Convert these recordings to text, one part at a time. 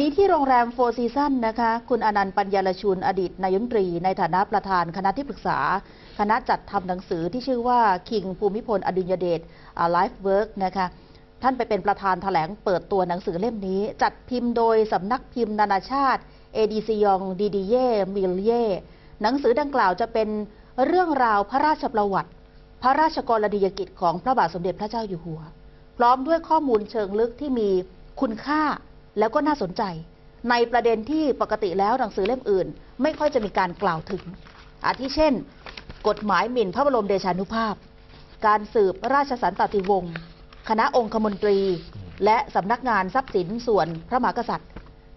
นี้ที่โรงแรมโฟร์ซีซันนะคะ คุณอนันต์ปัญญาลชุนอดีตนายกรัฐมนตรี ในฐานะประธานคณะที่ปรึกษา คณะจัดทำหนังสือที่ชื่อว่า คิงภูมิพลอดุลยเดชไลฟ์เวิร์กนะคะ ท่านไปเป็นประธานแถลงเปิดตัวหนังสือเล่มนี้ จัดพิมพ์โดยสำนักพิมพ์นานาชาติเอดิซิยองดีดีเย่มิลเย่หนังสือดังกล่าวจะเป็นเรื่องราวพระราชประวัติ พระราชกรณียกิจของพระบาทสมเด็จพระเจ้าอยู่หัว พร้อมด้วยข้อมูลเชิงลึกที่มีคุณค่า แล้วก็น่าสนใจ ในประเด็นที่ปกติแล้วหนังสือเล่มอื่น ไม่ค่อยจะมีการกล่าวถึง อาทิเช่น กฎหมายหมิ่นพระบรมเดชานุภาพ การสืบราชสันตติวงศ์คณะองคมนตรี และสำนักงานทรัพย์สินส่วนพระมหากษัตริย์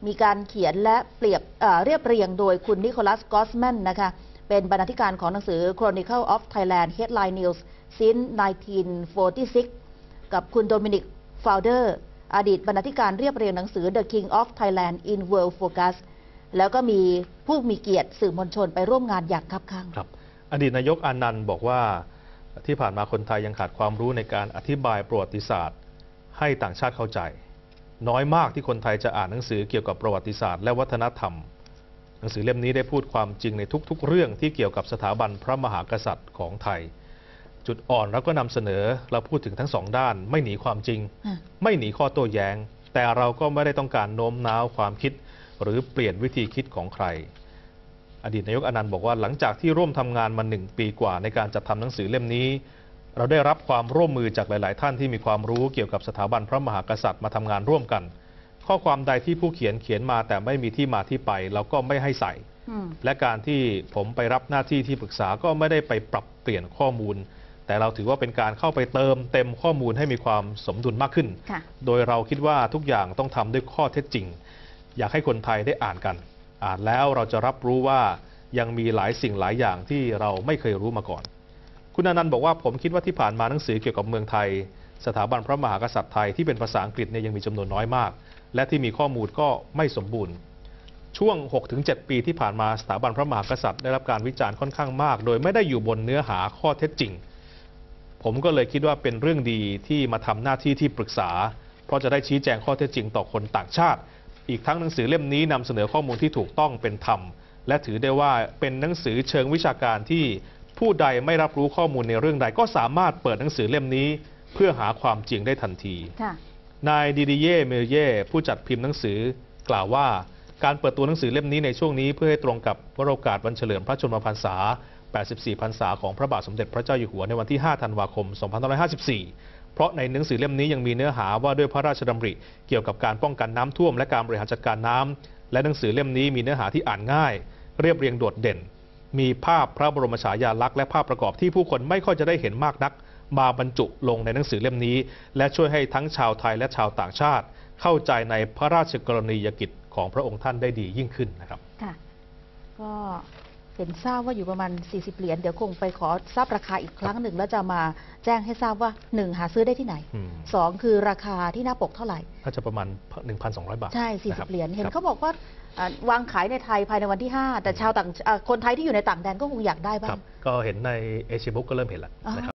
มีการเขียนและเปรียบเเรียบเรียงโดยคุณนิโคลัสกอสแมนนะคะเป็นบรรณาธิการของหนังสือ Chronicle of Thailand Headline News since 1946 กับคุณโดมินิกฟาวเดอร์ อดีตบรรณาธิการเรียบเรียงหนังสือ The King of Thailand in World Focus แล้วก็มีผู้มีเกียรติสื่อมวลชนไปร่วมงานอย่างคับข้างครับ อดีตนายกอานันต์บอกว่าที่ผ่านมาคนไทยยังขาดความรู้ในการอธิบายประวัติศาสตร์ ให้ต่างชาติเข้าใจ น้อยมากที่คนไทยจะอ่านหนังสือเกี่ยวกับประวัติศาสตร์และวัฒนธรรม หนังสือเล่มนี้ได้พูดความจริงในทุกๆ เรื่องที่เกี่ยวกับสถาบันพระมหากษัตริย์ของไทย จุดอ่อนเราก็นำเสนอเราพูดถึงทั้งสองด้าน ไม่หนีความจริงอะไม่หนีข้อโต้แย้ง แต่เราก็ไม่ได้ต้องการโน้มน้าวความคิด หรือเปลี่ยนวิธีคิดของใคร อดีตนายกอนันต์บอกว่าหลังจากที่ร่วมทำงานมาหนึ่งปีกว่า ในการจัดทำหนังสือเล่มนี้ เราได้รับความร่วมมือจากหลาย ๆ ท่านที่มีความรู้เกี่ยวกับสถาบันพระมหากษัตริย์มาทำงานร่วมกัน ข้อความใดที่ผู้เขียนเขียนมาแต่ไม่มีที่มาที่ไป เราก็ไม่ให้ใส่อืมและการที่ผมไปรับหน้าที่ที่ปรึกษาก็ไม่ได้ไปปรับเปลี่ยนข้อมูล แต่เราถือว่าเป็นการเข้าไปเติมเต็มข้อมูลให้มีความสมดุลมากขึ้นค่ะโดยเราคิดว่าทุกอย่างต้องทำด้วยข้อเท็จจริง อยากให้คนไทยได้อ่านกัน อ่านแล้วเราจะรับรู้ว่ายังมีหลายสิ่งหลายอย่างที่เราไม่เคยรู้มาก่อน คุณอนันต์บอกว่าผมคิดว่าที่ผ่านมาหนังสือเกี่ยวกับเมืองไทย สถาบันพระมหากษัตริย์ไทยที่เป็นภาษาอังกฤษเนี่ยยังมีจำนวนน้อยมาก และที่มีข้อมูลก็ไม่สมบูรณ์ ช่วง 6-7 ปีที่ผ่านมาสถาบันพระมหากษัตริย์ได้รับการวิจารณ์ค่อนข้างมาก โดยไม่ได้อยู่บนเนื้อหาข้อเท็จจริง ผมก็เลยคิดว่าเป็นเรื่องดีที่มาทำหน้าที่ที่ปรึกษา เพราะจะได้ชี้แจงข้อเท็จจริงต่อคนต่างชาติ อีกทั้งหนังสือเล่มนี้นำเสนอข้อมูลที่ถูกต้องเป็นธรรม และถือได้ว่าเป็นหนังสือเชิงวิชาการที่ผู้ใดไม่รับรู้ข้อมูลในเรื่องใดก็สามารถเปิดหนังสือเล่มนี้ เพื่อหาความจริงได้ทันทีค่ะนายดิดิเย่เมลเย่ผู้จัดพิมพ์หนังสือกล่าวว่าการเปิดตัวหนังสือเล่มนี้ในช่วงนี้เพื่อให้ตรงกับวโรกาสวันเฉลิมพระชนมพรรษา 84พรรษาของพระบาทสมเด็จพระเจ้าอยู่หัวในวันที่ 5 ธันวาคม 2554 เพราะในหนังสือเล่มนี้ยังมีเนื้อหาว่าด้วยพระราชดำริ เกี่ยวกับการป้องกันน้ำท่วมและการบริหารจัดการน้ำและหนังสือเล่มนี้มีเนื้อหาที่อ่านง่าย เรียบเรียงโดดเด่น มีภาพพระบรมฉายาลักษณ์และภาพประกอบที่ผู้คนไม่ค่อยจะได้เห็นมากนัก มาบรรจุลงในหนังสือเล่มนี้ และช่วยให้ทั้งชาวไทยและชาวต่างชาติ เข้าใจในพระราชกรณียกิจของพระองค์ท่านได้ดียิ่งขึ้นนะครับ ค่ะ ก็ เห็นทราบว่าอยู่ประมาณ 40 เหรียญ เดี๋ยวคงไปขอทราบราคาอีกครั้งหนึ่ง แล้วจะมาแจ้งให้ทราบว่า 1 หาซื้อได้ที่ไหนอืม2คือราคาที่หน้าปกเท่าไหร่น่าจะประมาณ 1,200 บาท ใช่นะคบ40 เหรียญ เห็นครับเขาบอกว่าอ่าวางขายในไทยภายในวันที่ 5 แต่ชาวต่างอ่าคนไทยที่อยู่ในต่างแดนก็คงอยากได้บ้าครังบก็เห็นในเอเชียบุ๊กก็เริ่มเห็นแล้วอ๋อนะครับ